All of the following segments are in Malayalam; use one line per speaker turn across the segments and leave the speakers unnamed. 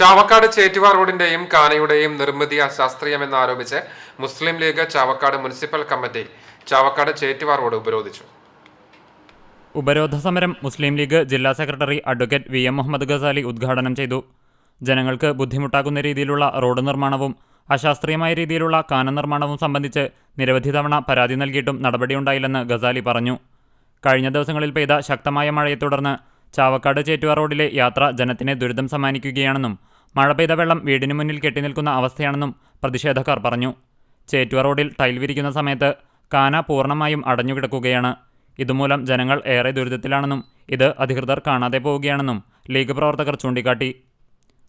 ചാവക്കാട് ചേറ്റുവാ റോഡിന്റെയും കാനയുടെയും നിർമ്മിതി അശാസ്ത്രീയമെന്ന് ആരോപിച്ച് Muslim League Chavakkad municipal committee Chavakkad Chettuva road ഉപരോധിച്ചു.
ഉപരോധ സമരം മുസ്ലിം ലീഗ് ജില്ലാ secretary advocate V M Muhammad Gazali ഉദ്ഘാടനം ചെയ്തു. ജനങ്ങൾക്ക് ബുദ്ധിമുട്ടാക്കുന്ന രീതിയിലുള്ള റോഡ് നിർമ്മാണവും അശാസ്ത്രീയമായ രീതിയിലുള്ള കാന നിർമ്മാണവും സംബന്ധിച്ച് നിരവധി തവണ പരാതി നൽകിയിട്ടും നടപടിയുണ്ടായില്ലെന്ന് ഗസാലി പറഞ്ഞു. കഴിഞ്ഞ ദിവസങ്ങളിൽ പെയ്ത ശക്തമായ മഴയെ തുടർന്ന് ചാവക്കാട് ചേറ്റുവ റോഡിലെ യാത്ര ജനത്തിനെ ദുരിതം സമ്മാനിക്കുകയാണെന്നും മഴ പെയ്ത വെള്ളം വീടിനു മുന്നിൽ കെട്ടിനിൽക്കുന്ന അവസ്ഥയാണെന്നും പ്രതിഷേധക്കാർ പറഞ്ഞു. ചേറ്റുവ റോഡിൽ ടൈൽ വിരിക്കുന്ന സമയത്ത് കാന പൂർണമായും അടഞ്ഞുകിടക്കുകയാണ്. ഇതുമൂലം ജനങ്ങൾ ഏറെ ദുരിതത്തിലാണെന്നും ഇത് അധികൃതർ കാണാതെ പോവുകയാണെന്നും ലീഗ് പ്രവർത്തകർ ചൂണ്ടിക്കാട്ടി.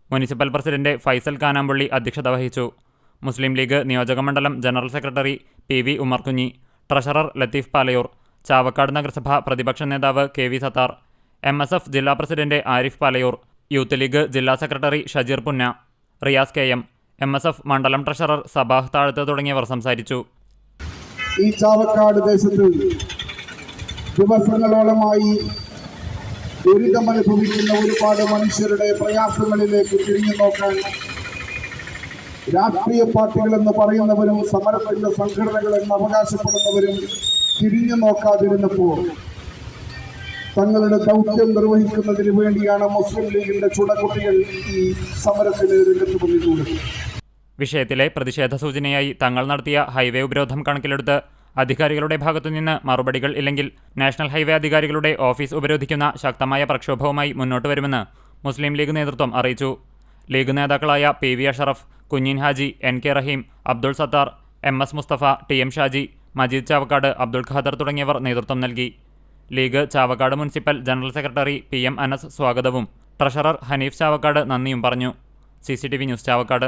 മുനിസിപ്പൽ പ്രസിഡന്റ് ഫൈസൽ കാനാമ്പള്ളി അധ്യക്ഷത വഹിച്ചു. മുസ്ലിം ലീഗ് നിയോജകമണ്ഡലം general secretary P V Umarkunhi treasurer Latheef Palayur Chavakkad നഗരസഭ പ്രതിപക്ഷ നേതാവ് കെ വി സത്താർ എം ജില്ലാ പ്രസിഡന്റ് ആരിഫ് പാലയൂർ യൂത്ത് ലീഗ് ജില്ലാ secretary Shajeer Punna Riyas K M M S F മണ്ഡലം ട്രഷറർ സബാഹ് താഴത്ത് തുടങ്ങിയവർ സംസാരിച്ചു.
ഈ ചാവക്കാട് ദേശത്ത് ദിവസങ്ങളോളമായി ദുരിതമനുഭവിക്കുന്ന ഒരുപാട് മനുഷ്യരുടെ പ്രയാസങ്ങളിലേക്ക് തിരിഞ്ഞു നോക്കാൻ രാഷ്ട്രീയ പാർട്ടികൾ എന്ന് പറയുന്നവരും സമരത്തിന്റെ സംഘടനകൾ എന്ന് അവകാശപ്പെടുന്നവരും തിരിഞ്ഞു നോക്കാതിരുന്നപ്പോൾ തങ്ങളുടെ ദൗത്യം നിർവഹിക്കുന്നതിന് വേണ്ടിയാണ് മുസ്ലിം ലീഗിന്റെ ചുടക്കുട്ടികൾ ഈ സമരത്തിന് രംഗത്ത് വന്നിട്ടുള്ളത്.
വിഷയത്തിലെ പ്രതിഷേധ സൂചനയായി തങ്ങൾ നടത്തിയ ഹൈവേ ഉപരോധം കണക്കിലെടുത്ത് അധികാരികളുടെ ഭാഗത്തുനിന്ന് മറുപടികൾ ഇല്ലെങ്കിൽ നാഷണൽ ഹൈവേ അധികാരികളുടെ ഓഫീസ് ഉപരോധിക്കുന്ന ശക്തമായ പ്രക്ഷോഭവുമായി മുന്നോട്ട് വരുമെന്ന് മുസ്ലിം ലീഗ് നേതൃത്വം അറിയിച്ചു. ലീഗ് നേതാക്കളായ P V Ashraf Kunhin Haji N K Raheem Abdul Sathar M S Musthafa T M Shaji Majeed Chavakkad Abdul Khader തുടങ്ങിയവർ നേതൃത്വം നൽകി. League Chavakkad municipal general secretary P M Anas സ്വാഗതവും ട്രഷറർ ഹനീഫ് ചാവക്കാട് നന്ദിയും പറഞ്ഞു. C News Chavakkad.